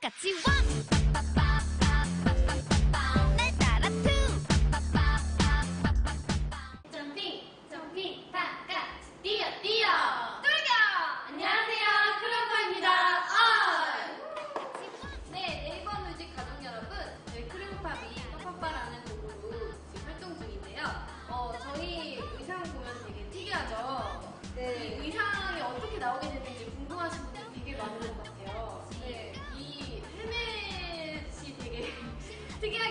Katsi one.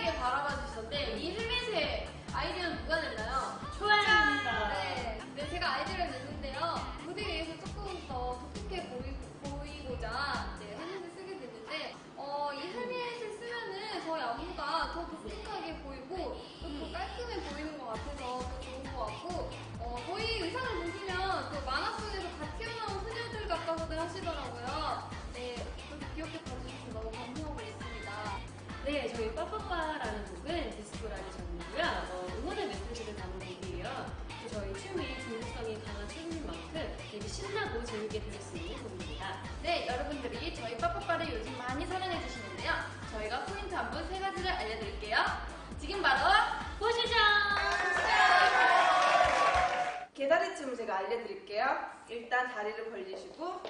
특이하게 바라봐 주셨는데 이 헬멧의 아이디어는 누가 냈나요? 초아입니다. 네, 네, 제가 아이디어를 냈는데요. 무대 위에서 조금 빠빠빠라는 곡은 디스코라는 장르고요. 어, 응원의 메시지를 담은 곡이에요. 또 저희 춤이 중독성이 강한 춤인 만큼 되게 신나고 재밌게 들을 수 있는 곡입니다. 네, 여러분들이 저희 빠빠빠를 요즘 많이 사랑해 주시는데요. 저희가 포인트 안무 세 가지를 알려드릴게요. 지금 바로 보시죠! 개다리 춤을 제가 알려드릴게요. 일단 다리를 벌리시고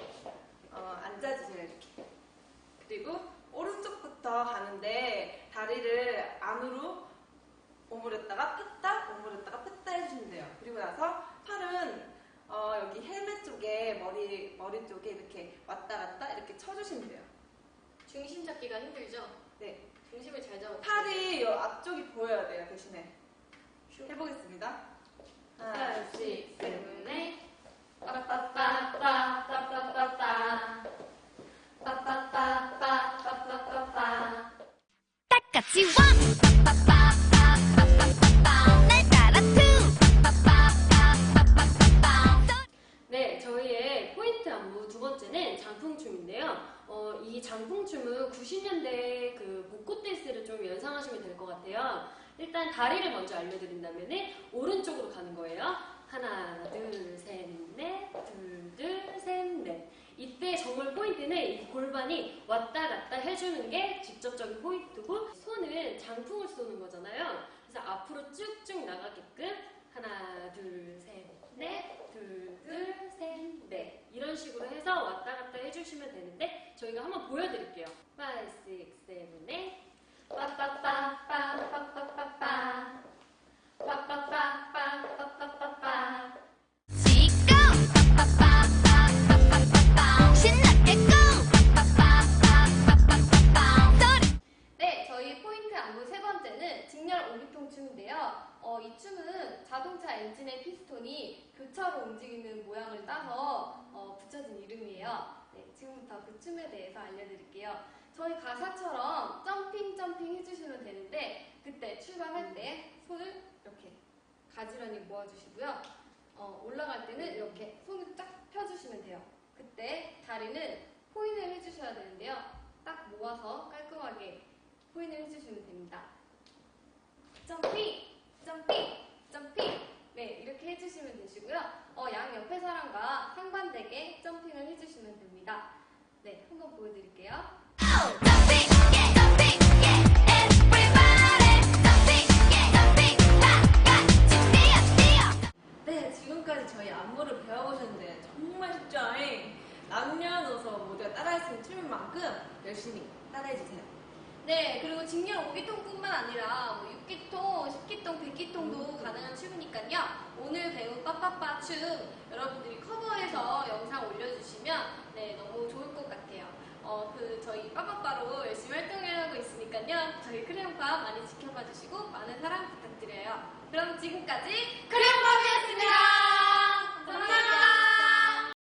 어, 앉아주세요 이렇게. 그리고 오른쪽부터 안으로 오므렸다가 폈다 오므렸다가 폈다 해주시면 돼요. 그리고 나서 팔은 어, 여기 헬멧 쪽에 머리 머리 쪽에 이렇게 왔다 갔다 이렇게 쳐주시면 돼요. 중심 잡기가 힘들죠? 네, 중심을 잘 잡아. 팔이 요 앞쪽이 보여야 돼요 대신에. 해보겠습니다. 하나, 5, 6, 7, 8 빠빠빠 같이 two 네, 저희의 포인트 안무 두 번째는 장풍춤인데요. 어, 이 장풍춤은 90년대 그 복고 댄스를 좀 연상하시면 될 것 같아요. 일단 다리를 먼저 알려드린다면 오른쪽으로 가는 거예요. 하나, 둘, 셋. 이때 정말 포인트는 이 골반이 왔다 갔다 해주는 게 직접적인 포인트고 손은 장풍을 쏘는 거잖아요. 그래서 앞으로 쭉쭉 나가게끔 하나, 둘, 셋, 넷, 둘, 둘, 셋, 넷. 이런 식으로 해서 왔다 갔다 해주시면 되는데 저희가 한번 보여드릴게요. 5, 6, 안무 세 번째는 직렬 오리통 춤인데요. 어, 이 춤은 자동차 엔진의 피스톤이 교차로 움직이는 모양을 따서 어, 붙여진 이름이에요. 네, 지금부터 그 춤에 대해서 알려드릴게요. 저희 가사처럼 점핑 점핑 해주시면 되는데 그때 출발할 때 손을 이렇게 가지런히 모아주시고요. 어, 올라갈 때는 이렇게 손을 쫙 펴주시면 돼요. 그때 다리는 포인을 해주셔야 되는데요. 딱 모아서 깔끔하게 포인을 해주시면 됩니다. 점핑, 점핑, 점핑. 네, 이렇게 해주시면 되시고요. 어, 양 옆에 사람과 상반되게 점핑을 해주시면 됩니다. 네, 한번 보여드릴게요. 네, 지금까지 저희 안무를 배워보셨는데 정말 쉽죠? 남녀노소 모두가 따라할 수 있는 춤인 만큼 열심히 따라해주세요. 네, 그리고 직렬 5기통뿐만 아니라 뭐 6기통, 10기통, 100기통도 가능한 춤이니까요. 오늘 배운 빠빠빠 춤 여러분들이 커버해서 영상 올려주시면 네, 너무 좋을 것 같아요. 어, 그 저희 빠빠빠로 열심히 활동을 하고 있으니까요. 저희 크레용팝 많이 지켜봐 주시고 많은 사랑 부탁드려요. 그럼 지금까지 크레용